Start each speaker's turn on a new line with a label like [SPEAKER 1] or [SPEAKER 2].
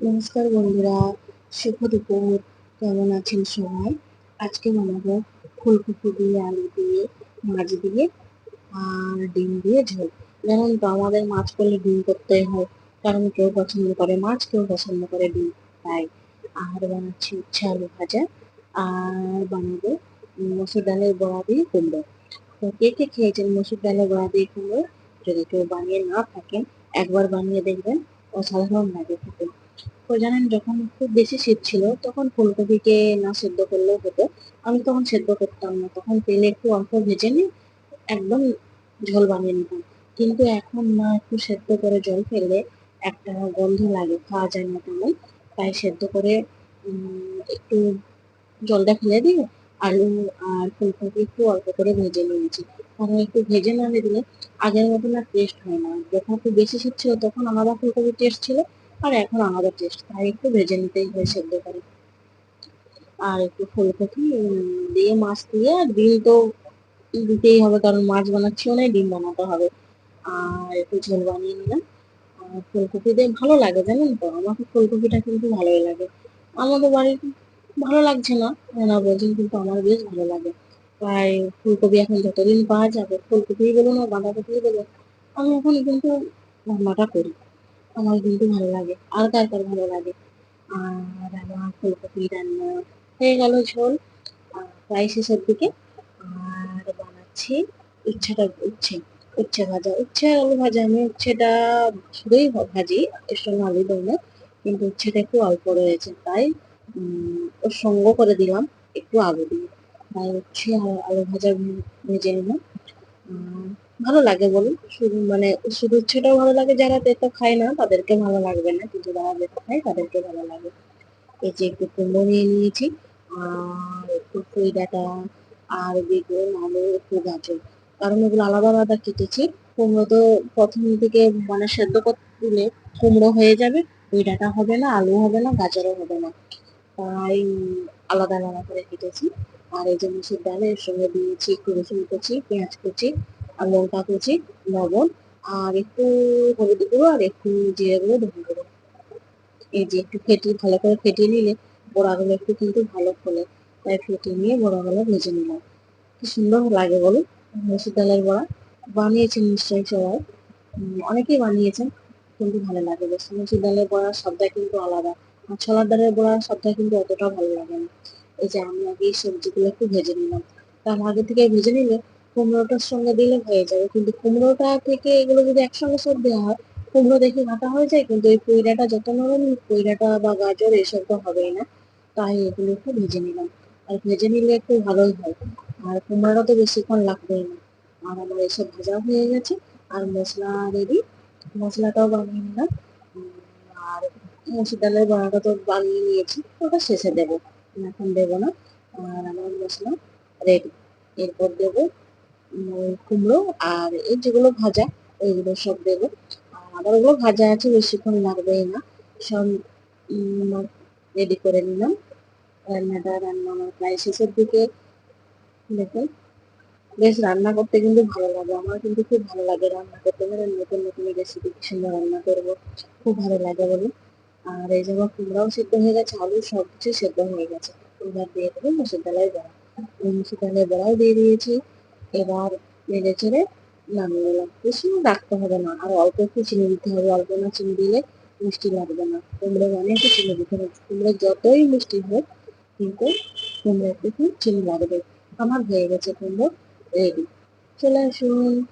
[SPEAKER 1] নমস্কার বন্ধুরা, শুভ দুপুর। কেমন আছেন সবাই? আজকে বানাবো ফুলকপি দিয়ে আলু দিয়ে, মাছ দিয়ে আর ডিম দিয়ে ঝোল। জানেন তো, আমাদের মাছ করলে ডিম করতেই হয়, কারণ কেউ পছন্দ করে মাছ, কেউ পছন্দ করে ডিম। তাই আর বানাচ্ছি উচ্ছে আলু ভাজা আর বানাবো মসুর ডালের বড়া দিয়ে কুমড়ো। তো কে কে খেয়েছেন মসুর ডালের বড়া দিয়ে কুমড়ো? যদি কেউ বানিয়ে না থাকেন, একবার বানিয়ে দেখবেন অসাধারণ লাগে খেতে। তো জানেন, যখন খুব বেশি শীত ছিল, তখন ফুলকপিকে না সেদ্ধ করলেও হতো। আমি তখন সেদ্ধ করতাম না, তখন তেলে একটু অল্প ভেজে নিয়ে একদম ঝোল বানিয়ে নিতাম। কিন্তু এখন না, একটু সেদ্ধ করে জল ফেললে একটা গন্ধ লাগে খাওয়া যায় না তেমন তাই সেদ্ধ করে একটু জলটা ফেলে দিয়ে আলু আর ফুলকপি একটু অল্প করে ভেজে নিয়েছি। কারণ একটু ভেজে না দিলে আগের মতন আর টেস্ট হয় না। যখন একটু বেশি শীত ছিল, তখন আলাদা ফুলকপির টেস্ট ছিল। আর এখন আলাদা টেস্ট তাই একটু ভেজে নিতেই হয় সেদ্ধ করে। আর একটু ফুলকপি দিয়ে মাছ দিয়ে আর ডিম তো দিতেই হবে, কারণ মাছ বানাচ্ছি না, ডিম বানাতে হবে। আর একটু ঝোল বানিয়ে নিলাম। আর ফুলকপি দিয়ে ভালো লাগে, জানেন তো? আমাকে ফুলকপিটা কিন্তু ভালোই লাগে। আমাদের বাড়ির ভালো লাগছে না না বলছেন কিন্তু আমার বেশ ভালো লাগে। তাই ফুলকপি এখন যতদিন পাওয়া যাবে ফুলকপি বলুন আর বাঁধাকপি বলুন, আমি এখন কিন্তু রান্নাটা করি। আমার কিন্তু ভালো লাগে, আর কার কার ভালো লাগে? আর আমার ফুলকপি রান্না হয়ে গেল ঝোল প্রায় শেষের দিকে আর বানাচ্ছি উচ্ছেটা উচ্ছে উচ্ছে ভাজা। উচ্ছে আলু ভাজা, আমি উচ্ছেটা শুধুই ভাজি, এর সঙ্গে আলু দেবো না, কিন্তু উচ্ছেটা একটু অল্প রয়েছে, তাই ওর সঙ্গ করে দিলাম, একটু আলু দিয়ে। তাই উচ্ছে আলু ভাজা ভেজে নিলাম। ভালো লাগে বলুন। শুধু মানে শুধু উচ্ছেটাও ভালো লাগে যারা তেতো খায় না, তাদেরকে ভালো লাগবে না। কিন্তু যারা তেতো খায়, তাদেরকে ভালো লাগে। এই যে একটু কুমড়ো নিয়ে নিয়েছি, আর একটু ডাঁটা, আর বেগুন আলু, একটু গাজর। কারণ এগুলো আলাদা আলাদা কেটেছি। কুমড়ো তো প্রথম থেকে মানে সেদ্ধ করতে দিলে কুমড়ো হয়ে যাবে, পুঁই ডাঁটা হবে না, আলু হবে না, গাজরও হবে না। তাই আলাদা আলাদা করে কেটেছি। আর এই যে মুসুর ডাল এর সঙ্গে দিয়েছি, একটু রসুন কুচি, পেঁয়াজ কুচি আর লঙ্কা কুচি, লবণ, আর একটু হলুদ গুঁড়ো আর একটু জিরে গুঁড়ো, ধনে গুঁড়ো। এই যে একটু ফেটিয়ে ভালো করে ফেটিয়ে নিলে বড়াগুলো একটু কিন্তু ভালো ফোলে। তাই ফেটিয়ে নিয়ে বড়াগুলো ভেজে নিলাম। কি সুন্দর লাগে বলুন, মসুর ডালের বড়া। বানিয়েছেন নিশ্চয়ই সবাই। অনেকেই বানিয়েছেন, কিন্তু ভালো লাগে বেশ। মসুর ডালের বড়া সবটা কিন্তু আলাদা, আর ছোলার ডালের বড়া সবটা কিন্তু অতটা ভালো লাগে না। এই যে আমি আগে এই সবজিগুলো একটু ভেজে নিলাম। তার আগে থেকে ভেজে নিলে কুমড়োটার সঙ্গে দিলে হয়ে যাবে। কিন্তু কুমড়োটা থেকে এগুলো যদি একসঙ্গে সব দেওয়া হয়, কুমড়ো দেখে ঘাটা হয়ে যায়, কিন্তু এই পইড়াটা যত নরম, পইড়াটা বা গাজর এসব তো হবেই না। তাই এগুলো একটু ভেজে নিলাম। আর ভেজে নিলে একটু ভালোই হয়। আর কুমড়োটা তো বেশিক্ষণ লাগবেই না। আর আমার এসব ভাজা হয়ে গেছে। আর মশলা রেডি। মশলাটাও বানিয়ে নিলাম। আর মসুর ডালের বড়াটা তো বানিয়ে নিয়েছি। ওটা শেষে দেবো। এখন দেবো না। আর আমার মশলা রেডি। এরপর দেবো কুমড়ো আর এই যেগুলো ভাজা ওইগুলো সব দেবো। আবার ওগুলো ভাজা আছে, বেশিক্ষণ লাগবেই না। সব রেডি করে নিলাম। রান্নাটা রান্না আমার প্রায় শেষের দিকে দেখুন। বেশ রান্না করতে কিন্তু ভালো লাগে। আমার কিন্তু খুব ভালো লাগে রান্না করতে। মানে নতুন নতুন রেসিপি কি সুন্দর রান্না করব, খুব ভালো লাগে বলে আর এই যে আমার কুমড়াও সেদ্ধ হয়ে গেছে, আলু সব কিছু সেদ্ধ হয়ে গেছে। এবার দিয়ে দেবো মুসুর ডালের বড়া। মুসুর ডালের বড়াও দিয়ে দিয়েছি। এবার নেড়ে চেড়ে নামিয়ে নিলাম। বেশি রাখতে হবে না, আর অল্প একটু চিনি দিতে হবে। অল্প না চিনি দিলে মিষ্টি লাগবে না। কুমড়ো মানে একটু চিনি দিতে হবে। কুমড়ো যতই মিষ্টি হোক, কিন্তু কুমড়ো একটু চিনি লাগবে। আমার হয়ে গেছে কুমড়ো রেডি চলে আসুন।